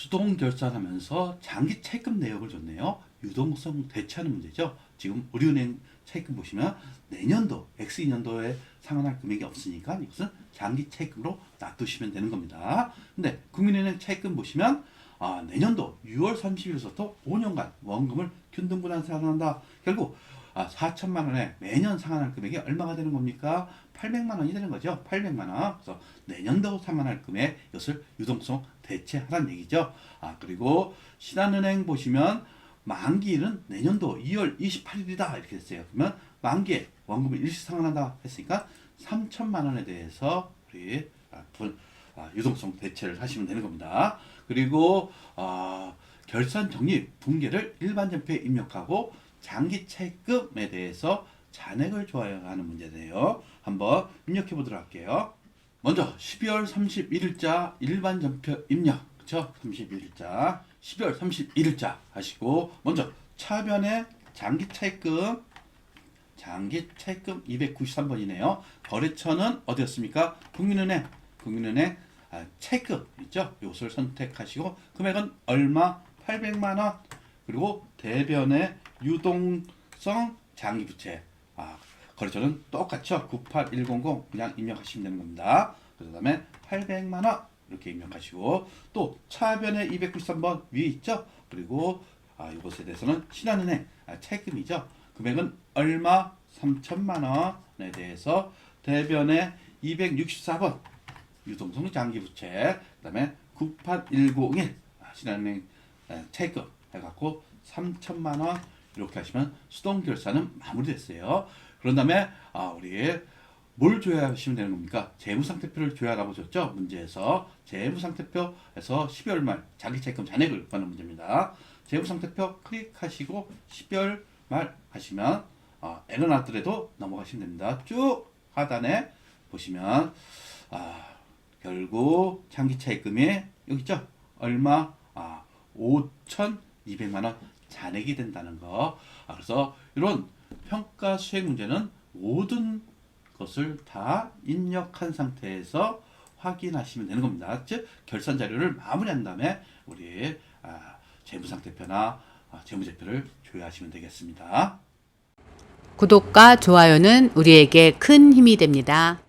수동 결산하면서 장기 차입금 내역을 줬네요. 유동성 대체하는 문제죠. 지금 우리은행 차입금 보시면 내년도 X2년도에 상환할 금액이 없으니까 이것은 장기 차입금으로 놔두시면 되는 겁니다. 근데 국민은행 차입금 보시면 아, 내년도 6월 30일부터 5년간 원금을 균등분할 상환한다. 결국 아, 4천만 원에 매년 상환할 금액이 얼마가 되는 겁니까? 800만 원이 되는 거죠. 800만 원. 그래서 내년도 상환할 금액 이것을 유동성 대체하라는 얘기죠. 아 그리고 신한은행 보시면 만기는 내년도 2월 28일이다 이렇게 됐어요. 그러면 만기에 원금을 일시 상환한다 했으니까 3천만 원에 대해서 우리 아, 분- 아, 유동성 대체를 하시면 되는 겁니다. 그리고 아, 결산 적립 분계를 일반 전표에 입력하고 장기 차입금에 대해서 잔액을 조회하는 문제네요. 한번 입력해 보도록 할게요. 먼저 12월 31일자 일반 전표 입력. 그렇죠? 31일자. 12월 31일자 하시고 먼저 차변에 장기 차입금 장기 차입금 293번이네요. 거래처는 어디였습니까? 국민은행. 국민은행 아, 차입금 있죠? 이것을 선택하시고 금액은 얼마? 800만 원. 그리고 대변의 유동성 장기 부채. 아, 거래처는 똑같죠? 98100 그냥 입력하시면 되는 겁니다. 그 다음에 800만 원 이렇게 입력하시고 또 차변에 293번 위에 있죠? 그리고 아, 이것에 대해서는 신한은행 아, 차입금이죠. 금액은 얼마? 3천만 원에 대해서 대변에 264번 유동성 장기 부채 그 다음에 98101 아, 신한은행 아, 차입금 해갖고 3천만 원 이렇게 하시면 수동 결산은 마무리됐어요. 그런 다음에 아, 우리 뭘 조회하시면 되는 겁니까? 재무상태표를 조회하라고 줬죠? 문제에서 재무상태표에서 12월 말 자기차입금 잔액을 구하는 문제입니다. 재무상태표 클릭하시고 12월 말 하시면 아, 에러 나더라도 넘어가시면 됩니다. 쭉 하단에 보시면 아, 결국 장기차입금이 여기 있죠? 얼마? 아, 5,200만 원 잔액이 된다는 거. 아, 그래서 이런 평가 수행 문제는 모든 것을 다 입력한 상태에서 확인하시면 되는 겁니다. 즉 결산 자료를 마무리한 다음에 우리 아, 재무상태표나 아, 재무제표를 조회하시면 되겠습니다. 구독과 좋아요는 우리에게 큰 힘이 됩니다.